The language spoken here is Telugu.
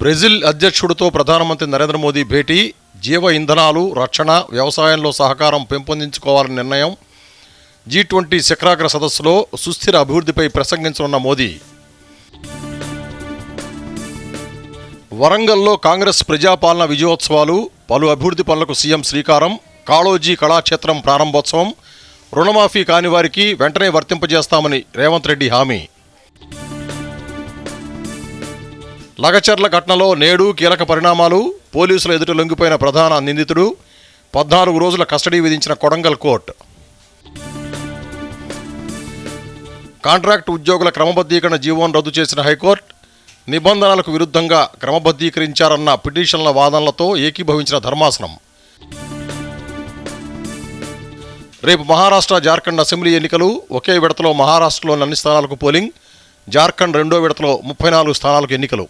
బ్రెజిల్ అధ్యక్షుడితో ప్రధానమంత్రి నరేంద్ర మోదీ భేటీ జీవ ఇంధనాలు రక్షణ వ్యవసాయంలో సహకారం పెంపొందించుకోవాలని నిర్ణయం జీ ట్వంటీ శిఖరాగ్ర సదస్సులో సుస్థిర అభివృద్ధిపై ప్రసంగించనున్న మోదీ. వరంగల్లో కాంగ్రెస్ ప్రజాపాలన విజయోత్సవాలు పలు అభివృద్ధి పనులకు సీఎం శ్రీకారం కాళోజీ కళాక్షేత్రం ప్రారంభోత్సవం రుణమాఫీ కాని వారికి వెంటనే వర్తింపజేస్తామని రేవంత్ రెడ్డి హామీ. లగచర్ల ఘటనలో నేడు కీలక పరిణామాలు పోలీసుల ఎదుట లొంగిపోయిన ప్రధాన నిందితుడు పద్నాలుగు రోజుల కస్టడీ విధించిన కొడంగల్ కోర్టు. కాంట్రాక్ట్ ఉద్యోగుల క్రమబద్ధీకరణ జీవోను రద్దు చేసిన హైకోర్టు నిబంధనలకు విరుద్ధంగా క్రమబద్ధీకరించారన్న పిటిషన్ల వాదనలతో ఏకీభవించిన ధర్మాసనం. రేపు మహారాష్ట్ర జార్ఖండ్ అసెంబ్లీ ఎన్నికలు ఒకే విడతలో మహారాష్ట్రలోని అన్ని స్థానాలకు పోలింగ్ జార్ఖండ్ రెండో విడతలో ముప్పై నాలుగు స్థానాలకు ఎన్నికలు.